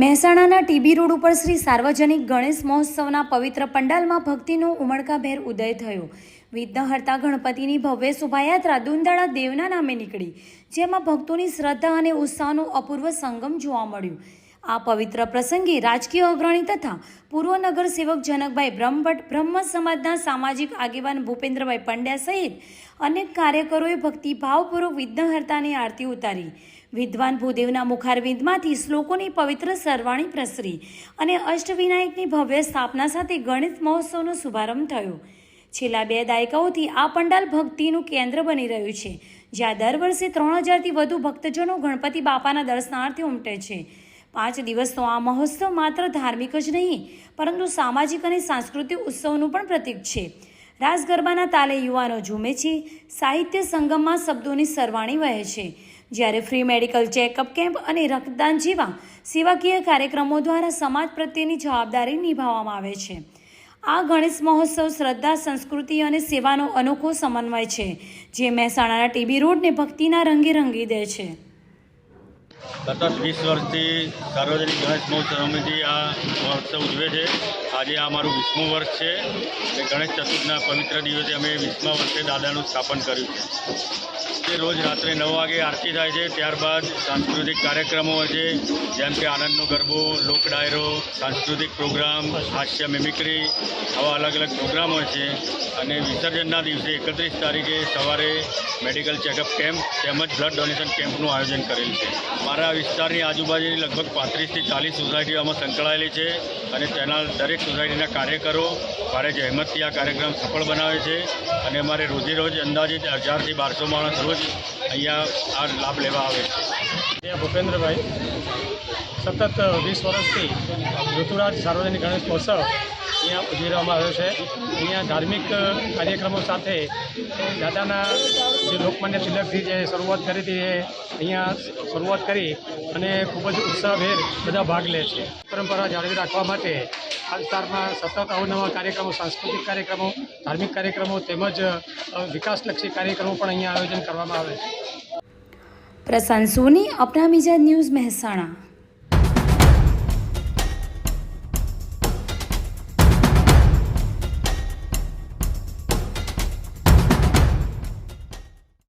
મહેસાણાના TB road ઉપર શ્રી સાર્વજનિક ગણેશ મહોત્સવના પવિત્ર પંડાલમાં ભક્તિનો ઉમળકાભેર ઉદય થયો. વિઘ્નહર્તા ગણપતિની ભવ્ય શોભાયાત્રા દુંદાળા દેવના નામે નીકળી, જેમાં ભક્તોની શ્રદ્ધા અને ઉત્સાહનો અપૂર્વ સંગમ જોવા મળ્યું. આ પવિત્ર પ્રસંગે રાજકીય અગ્રણી તથા પૂર્વ નગર સેવક જનકભાઈ બ્રહ્મભટ્ટ બ્રહ્મ સમાજના સામાજિક આગેવાન ભૂપેન્દ્રભાઈ પંડ્યા સહિત અનેક કાર્યકરોએ ભક્તિભાવપૂર્વક વિઘ્નહર્તાની આરતી ઉતારી. વિદ્વાન ભૂદેવના મુખારવિંદમાંથી શ્લોકોની પવિત્ર સરવાણી પ્રસરી અને અષ્ટવિનાયકની ભવ્ય સ્થાપના સાથે ગણિત મહોત્સવનો શુભારંભ થયો. છેલ્લા બે દાયકાઓથી આ પંડાલ ભક્તિનું કેન્દ્ર બની રહ્યું છે, જ્યાં દર વર્ષે ત્રણ હજારથી વધુ ભક્તજનો ગણપતિ બાપાના દર્શનાર્થે ઉમટે છે. પાંચ દિવસનો આ મહોત્સવ માત્ર ધાર્મિક જ નહીં, પરંતુ સામાજિક અને સાંસ્કૃતિક ઉત્સવનું પણ પ્રતીક છે. રાસ ગરબાના તાલે યુવાનો ઝૂમે છે, સાહિત્ય સંગમમાં શબ્દોની સરવાણી વહે છે. જ્યારે ફ્રી મેડિકલ ચેકઅપ કેમ્પ અને રક્તદાન જેવા સેવાકીય કાર્યક્રમો દ્વારા સમાજ પ્રત્યેની જવાબદારી નિભાવવામાં આવે છે. આ ગણેશ મહોત્સવ શ્રદ્ધા, સંસ્કૃતિ અને સેવાનો અનોખો સમન્વય છે, જે મહેસાણાના ટીબી રોડને ભક્તિના રંગે રંગી દે છે. સતત વીસ વર્ષથી સાર્વજનિક ગણેશ મહોત્સવ સમિતિ આ મહોત્સવ ઉજવે છે. આજે આ અમારું વીસમું વર્ષ છે અને ગણેશ ચતુર્થના પવિત્ર દિવસે અમે વીસમા વર્ષે દાદાનું સ્થાપન કર્યું છે. તે રોજ રાત્રે નવ વાગે આરતી થાય છે, ત્યારબાદ સાંસ્કૃતિક કાર્યક્રમો હોય છે, જેમ કે આનંદનો ગરબો, લોક ડાયરો, સાંસ્કૃતિક પ્રોગ્રામ, હાસ્ય મિમિક્રી, આવા અલગ અલગ પ્રોગ્રામ હોય છે. અને વિસર્જનના દિવસે એકત્રીસ તારીખે સવારે મેડિકલ ચેકઅપ કેમ્પ તેમજ બ્લડ ડોનેશન કેમ્પનું આયોજન કરેલ છે. મારા વિસ્તારની આજુબાજુની લગભગ પાંત્રીસથી ચાલીસ સોસાયટીઓ આમાં સંકળાયેલી છે અને તેના દરેક સોસાયટીના કાર્યકરો ભારે જહેમતથી આ કાર્યક્રમ સફળ બનાવે છે અને અમારે રોજે રોજ અંદાજિત હજારથી બારસો માણસ રોજ અહીંયા આ લાભ લેવા આવે છે. ભૂપેન્દ્રભાઈ. સતત વીસ વર્ષથી ઋતુરાજ સાર્વજનિક ગણેશ મહોત્સવ અહીંયા ઉજવવામાં આવ્યો છે. અહીંયા ધાર્મિક કાર્યક્રમો સાથે દાદાના જે લોકમાન્ય તિલકથી જે શરૂઆત કરી હતી એ અહીંયા શરૂઆત કરી અને ખૂબ જ ઉત્સાહભેર બધા ભાગ લે છે. પરંપરા જાળવી રાખવા માટે આ વિસ્તારમાં સતત અવનવા કાર્યક્રમો, સાંસ્કૃતિક કાર્યક્રમો, ધાર્મિક કાર્યક્રમો તેમજ વિકાસલક્ષી કાર્યક્રમો પણ અહીંયા આયોજન કરવામાં આવે છે. પ્રશાંત સોની, અપના બીજા ન્યૂઝ મહેસાણા.